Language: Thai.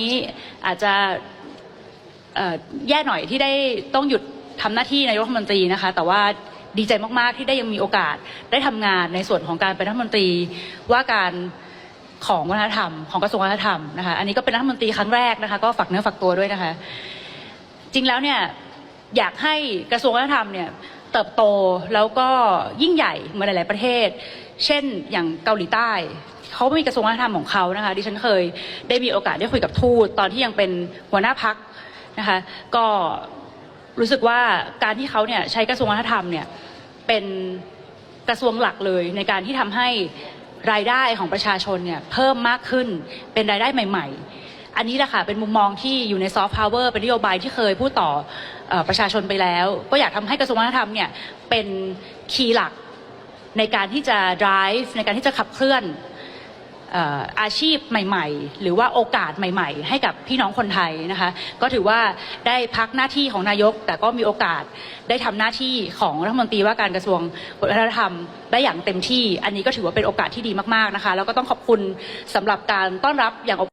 นี้อาจจะแย่หน่อยที่ได้ต้องหยุดทำหน้าที่นายกรัฐมนตรีนะคะ แต่ว่าดีใจมาก ๆ ที่ได้ยังมีโอกาสได้ทำงานในส่วนของการเป็นรัฐมนตรีว่าการของวัฒนธรรม ของกระทรวงวัฒนธรรมนะคะอันนี้ก็เป็นรัฐมนตรีครั้งแรกนะคะ ก็ฝากเนื้อฝากตัวด้วยนะคะ จริงแล้วเนี่ยอยากให้กระทรวงวัฒนธรรมเนี่ยเติบโตแล้วก็ยิ่งใหญ่เหมือนหลาย ๆ ประเทศ เช่นอย่างเกาหลีใต้ เขามีกระทรวงวัฒนธรรมของเขานะคะดิฉันเคยได้มีโอกาสได้คุยกับทูตตอนที่ยังเป็นหัวหน้าพักนะคะก็รู้สึกว่าการที่เขาเนี่ยใช้กระทรวงวัฒนธรรมเนี่ยเป็นกระทรวงหลักเลยในการที่ทำให้รายได้ของประชาชนเนี่ยเพิ่มมากขึ้นเป็นรายได้ใหม่ ๆ อันนี้แหละค่ะเป็นมุมมองที่อยู่ในซอฟต์พาวเวอร์เป็นนโยบายที่เคยพูดต่ออประชาชนไปแล้ว ก็อยากทำให้กระทรวงวัฒนธรรมเนี่ยเป็นคีย์หลักในการที่จะ drive ในการที่จะขับเคลื่อน อาชีพใหม่ ๆ หรือว่าโอกาสใหม่ ๆ ให้กับพี่น้องคนไทยนะคะ ก็ถือว่าได้พักหน้าที่ของนายก แต่ก็มีโอกาสได้ทำหน้าที่ของรัฐมนตรีว่าการกระทรวงวัฒนธรรมได้อย่างเต็มที่ อันนี้ก็ถือว่าเป็นโอกาสที่ดีมากๆนะคะ แล้วก็ต้องขอบคุณสำหรับการต้อนรับอย่างอบ